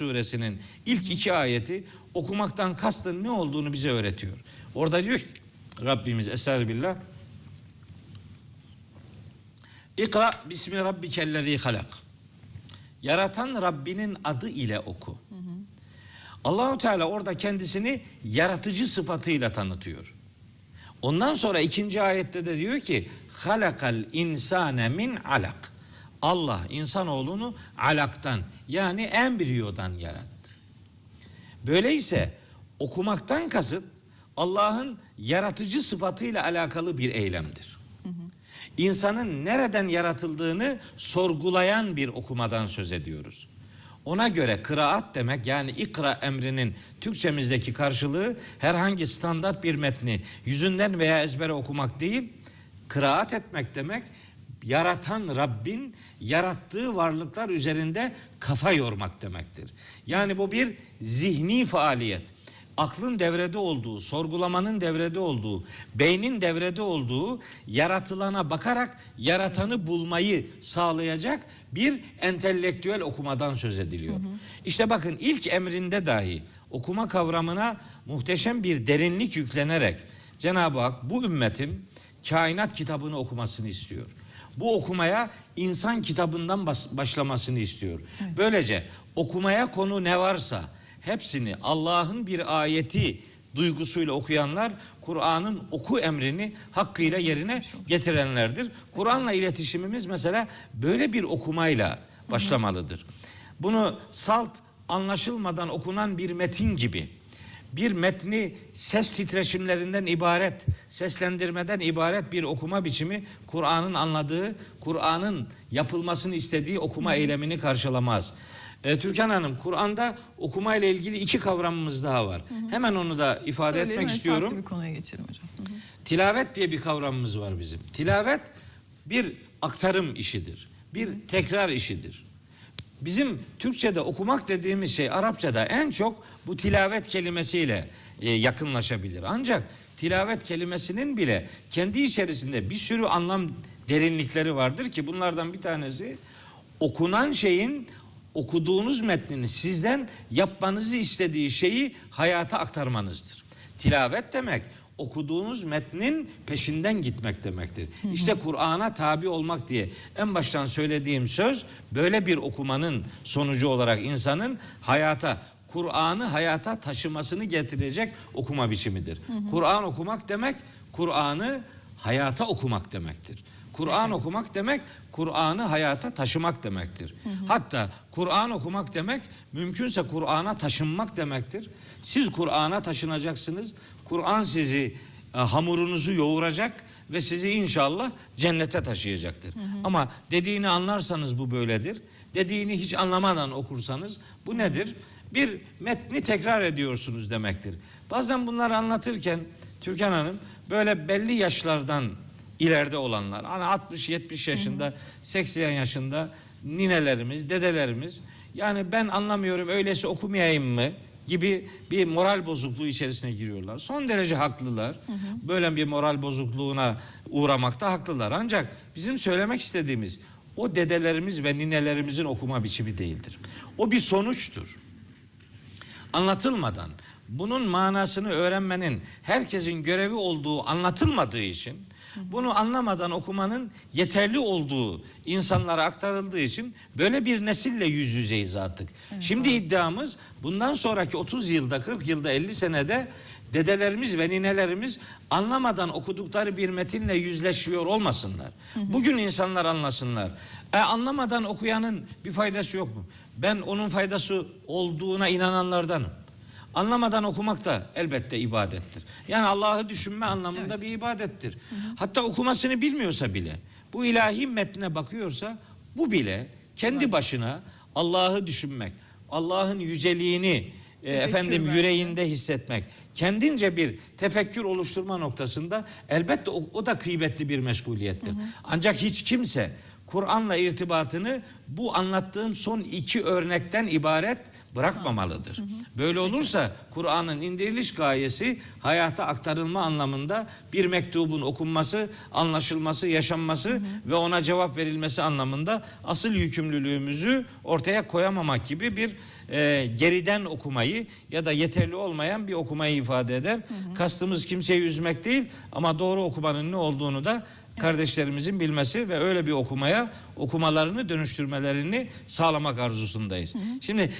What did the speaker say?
suresinin ilk iki ayeti okumaktan kastın ne olduğunu bize öğretiyor. Orada diyor ki Rabbimiz Estağfirullah İkra bismi rabbikellezî halak. Yaratan Rabbinin adı ile oku. Allahu Teala orada kendisini yaratıcı sıfatıyla tanıtıyor. Ondan sonra ikinci ayette de diyor ki halakal insane min alak. Allah insanoğlunu alaktan yani embriyodan yarattı. Böyleyse okumaktan kasıt Allah'ın yaratıcı sıfatıyla alakalı bir eylemdir. İnsanın nereden yaratıldığını sorgulayan bir okumadan söz ediyoruz. Ona göre kıraat demek yani ikra emrinin Türkçemizdeki karşılığı herhangi standart bir metni yüzünden veya ezbere okumak değil, kıraat etmek demek yaratan Rabbin yarattığı varlıklar üzerinde kafa yormak demektir. Yani bu bir zihni faaliyet aklın devrede olduğu, sorgulamanın devrede olduğu, beynin devrede olduğu yaratılana bakarak yaratanı bulmayı sağlayacak bir entelektüel okumadan söz ediliyor. İşte bakın ilk emrinde dahi okuma kavramına muhteşem bir derinlik yüklenerek Cenab-ı Hak bu ümmetin kainat kitabını okumasını istiyor. Bu okumaya insan kitabından başlamasını istiyor. Böylece okumaya konu ne varsa hepsini Allah'ın bir ayeti duygusuyla okuyanlar Kur'an'ın oku emrini hakkıyla yerine getirenlerdir. Kur'an'la iletişimimiz mesela böyle bir okumayla başlamalıdır. Bunu salt anlaşılmadan okunan bir metin gibi bir metni ses titreşimlerinden ibaret, seslendirmeden ibaret bir okuma biçimi Kur'an'ın anladığı, Kur'an'ın yapılmasını istediği okuma eylemini karşılamaz. E, Türkan Hanım, Kur'an'da okuma ile ilgili iki kavramımız daha var. Hemen onu da ifade Söyleyelim, etmek evet, istiyorum. Farklı bir konuya geçelim hocam. Hı hı. Tilavet diye bir kavramımız var bizim. Tilavet bir aktarım işidir. Bir tekrar işidir. Bizim Türkçe'de okumak dediğimiz şey Arapçada en çok bu tilavet kelimesiyle e, yakınlaşabilir. Ancak tilavet kelimesinin bile kendi içerisinde bir sürü anlam derinlikleri vardır ki bunlardan bir tanesi okunan şeyin okuduğunuz metnin sizden yapmanızı istediği şeyi hayata aktarmanızdır. Tilavet demek okuduğunuz metnin peşinden gitmek demektir. İşte Kur'an'a tabi olmak diye en baştan söylediğim söz böyle bir okumanın sonucu olarak insanın hayata Kur'an'ı hayata taşımasını getirecek okuma biçimidir. Kur'an okumak demek Kur'an'ı hayata okumak demektir. Kur'an okumak demek Kur'an'ı hayata taşımak demektir. Hatta Kur'an okumak demek mümkünse Kur'an'a taşınmak demektir. Siz Kur'an'a taşınacaksınız. Kur'an sizi e, hamurunuzu yoğuracak ve sizi inşallah cennete taşıyacaktır. Ama dediğini anlarsanız bu böyledir. Dediğini hiç anlamadan okursanız bu nedir? Bir metni tekrar ediyorsunuz demektir. Bazen bunları anlatırken Türkan Hanım böyle belli yaşlardan ileride olanlar hani 60-70 yaşında 80 yaşında ninelerimiz dedelerimiz yani ben anlamıyorum öyleyse okumayayım mı gibi bir moral bozukluğu içerisine giriyorlar. Son derece haklılar. Böyle bir moral bozukluğuna uğramakta haklılar. Ancak bizim söylemek istediğimiz o dedelerimiz ve ninelerimizin okuma biçimi değildir. O bir sonuçtur anlatılmadan bunun manasını öğrenmenin herkesin görevi olduğu anlatılmadığı için bunu anlamadan okumanın yeterli olduğu insanlara aktarıldığı için böyle bir nesille yüz yüzeyiz artık. Şimdi iddiamız bundan sonraki 30 yılda, 40 yılda, 50 senede dedelerimiz ve ninelerimiz anlamadan okudukları bir metinle yüzleşiyor olmasınlar. Bugün insanlar anlasınlar. E, anlamadan okuyanın bir faydası yok mu? Ben onun faydası olduğuna inananlardanım. Anlamadan okumak da elbette ibadettir. Yani Allah'ı düşünme anlamında Evet. bir ibadettir. Hatta okumasını bilmiyorsa bile, bu ilahi metne bakıyorsa bu bile kendi başına Allah'ı düşünmek, Allah'ın yüceliğini e, efendim yüreğinde hissetmek, kendince bir tefekkür oluşturma noktasında elbette o, o da kıymetli bir meşguliyettir. Ancak hiç kimse Kur'an'la irtibatını bu anlattığım son iki örnekten ibaret bırakmamalıdır. Böyle olursa Kur'an'ın indiriliş gayesi hayata aktarılma anlamında bir mektubun okunması, anlaşılması, yaşanması ve ona cevap verilmesi anlamında asıl yükümlülüğümüzü ortaya koyamamak gibi bir e, geriden okumayı ya da yeterli olmayan bir okumayı ifade eder. Kastımız kimseyi üzmek değil ama doğru okumanın ne olduğunu da kardeşlerimizin bilmesi ve öyle bir okumaya okumalarını dönüştürmelerini sağlamak arzusundayız. Şimdi